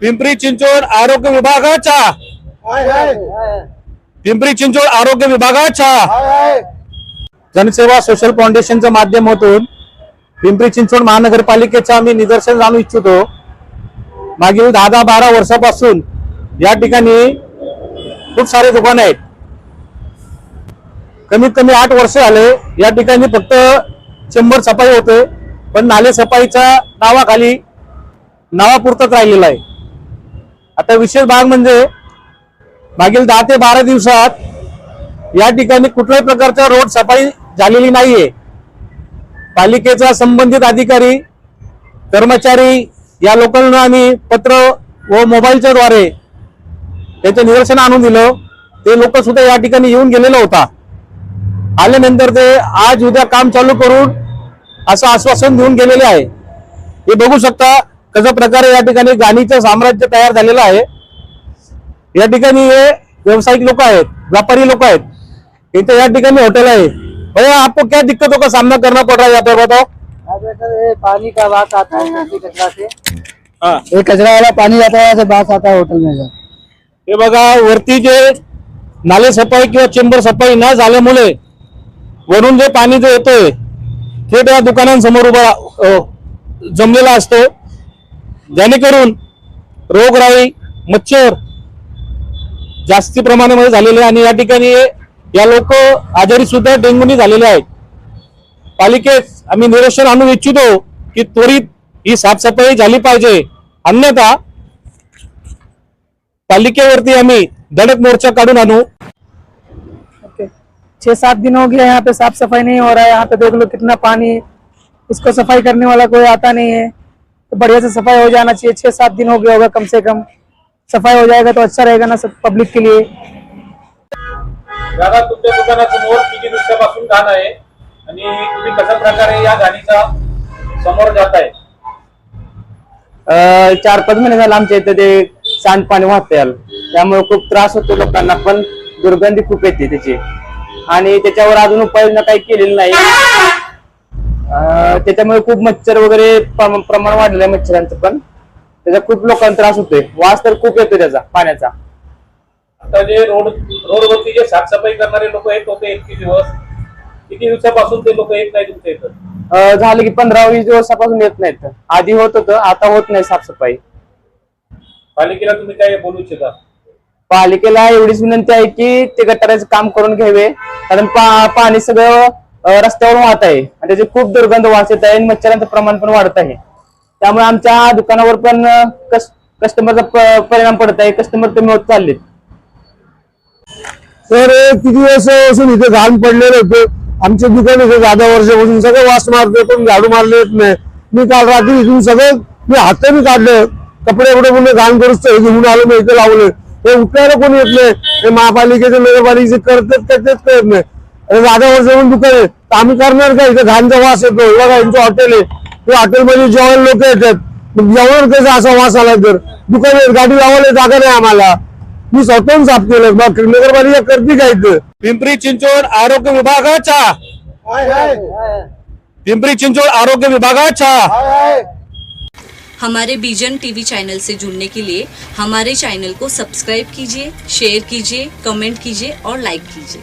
पिंपरी चिंचवड आरोग्य विभागाच्या पिंपरी चिंचवड आरोग्य विभागाच्या जनसेवा सोशल फाउंडेशनच्या माध्यमातून पिंपरी चिंचवड महानगरपालिकेचं आम्ही निदर्शन जाणू इच्छितो. मागील दहा दहा बारा वर्षापासून या ठिकाणी खूप सारे दुकान आहेत. कमीत कमी आठ वर्ष झाले या ठिकाणी फक्त शंभर सफाई होते पण नाले सफाईच्या नावाखाली नावापुरतच राहिलेला आहे. आता विशेष भाग म्हणजे मागील दहा ते बारा दिवसात या ठिकाणी कुठल्याही प्रकारचा रोड सफाई झालेली नाहीये. पालिकेचा संबंधित अधिकारी कर्मचारी या लोकांना आम्ही पत्र व मोबाईलच्या द्वारे त्याचं निदर्शन आणून दिलं. ते लोक सुद्धा या ठिकाणी येऊन गेलेला होता. आल्यानंतर ते आज उद्या काम चालू करून असं आश्वासन देऊन गेलेले आहे. हे बघू शकता कशा प्रकारे या ठिकाणी गाणीचं साम्राज्य तयार झालेलं आहे? या ठिकाणी हे व्यावसायिक लोक आहेत व्यापारी लोक आहेत. इथे या ठिकाणी हॉटेल आहे. भैया आपको क्या दिक्कतों का सामना करना पड़ रहा है यहाँ पे बताओ. यहाँ पे सर ये पानी का बात आता है कचरा से। हाँ। कचरा वाला पानी जाता बात आता है होटल में हे बघा वरती जे नाले सफाई किंवा चेंबर सफाई न झाल्यामुळे वरून जे पाणी जे येतोय ते त्या दुकानांसमोर उभा जमलेला असतो. जेणेकरून रोगराई मच्छर जास्ती प्रमाणामध्ये झालेले आणि या ठिकाणी या लोक आजारी सुद्धा डेंग्यूनी झालेले आहेत. पालिकेत आम्ही निरीक्षण आणू इच्छितो की त्वरित ही साफसफाई झाली पाहिजे. अन्यथा पालिकेवरती आम्ही धडक मोर्चा काढून आणू. छह सात दिन हो गया यहाँ पे साफ सफाई नहीं हो रहा है यहाँ पे देख लो कितना पानी इसको सफाई करने वाला कोई आता नहीं है। तो बढ़िया से सफाई हो जाना चाहिए। छह सात दिन हो गया होगा कम से कम। सफाई हो जाएगा तो अच्छा रहेगा ना सब पब्लिक के लिए। दादा तुमच्या दुकानासमोर किती दिवसापासून घाण आहे? आणि तुम्ही कशा प्रकारे या घाणीचा समोर जात आहे अं, चार पाच महिने झाले आमच्या इथं ते सांडपाणी वाहतं त्यामुळे खूप त्रास होतो लोकांना पण दुर्गंधी खूप येते त्याची. आणि त्याच्यावर अजून उपाययोजना काही केलेली नाही. त्याच्यामुळे खूप मच्छर वगैरे प्रम- प्रमाण वाढलेलं आहे मच्छरांचं पण. त्याचा खूप लोकांना त्रास होतोय. वास तर खूप येतो त्याचा पाण्याचा. आता जे रोड रोडवरती जे साफसफाई करणारे लोक येत होते इतके दिवस किती दिवसापासून ते लोक येत नाही तुमच्या इथं? झालं की पंधरा वीस दिवसापासून येत नाहीत. आधी होत होतं आता होत नाही साफसफाई. पालिकेला तुम्ही काय बोलू इच्छिता? पालिकेला एवढीच विनंती आहे की ते गटाराचं काम करून घ्यावे. कारण पाणी सगळं रस्त्यावर वाहत आहे. आणि त्याचे खूप दुर्गंध वास येत आहे आणि मच्छरांचं प्रमाण पण वाढत आहे. त्यामुळे आमच्या दुकानावर पण कस्टमरचा परिणाम पडत आहे. कस्टमर कमी होत चालले तर किती वर्षापासून इथे घाण पडलेलं होतं. आमचे दुकान इथे दहा वर्षापासून सगळं वास मारते पण झाडू मारले येत नाही. मी काल रात्री इथून सगळं मी हाताने काढलं. कपडे वपडे म्हणून घाण करूच तर घेऊन आलो मी इथे लावलं. हे उठायला कोणी येत नाही. हे महापालिकेचे नगरपालिकेचे करतात का तेच कळत नाही. आणि दहा वर्षापासून दुकान आहे. तर आम्ही करणार का इथे घाणचा वास येतो. बघा यांचं हॉटेल आहे. ते हॉटेलमध्ये जेवायला लोक येतात. जेवण कसा असा वास आला तर? दुकान गाडी लावायला जागा नाही आम्हाला. मी स्वतःहून साफ केलं. मग नगरपालिका करते काय इथं? पिंपरी चिंचवड आरोग्य विभागाच्या. पिंपरी चिंचवड आरोग्य विभागाच्या. हमारे बीजन टीवी चैनल से जुड़ने के लिए हमारे चैनल को सब्सक्राइब कीजिए शेयर कीजिए कमेंट कीजिए और लाइक कीजिए।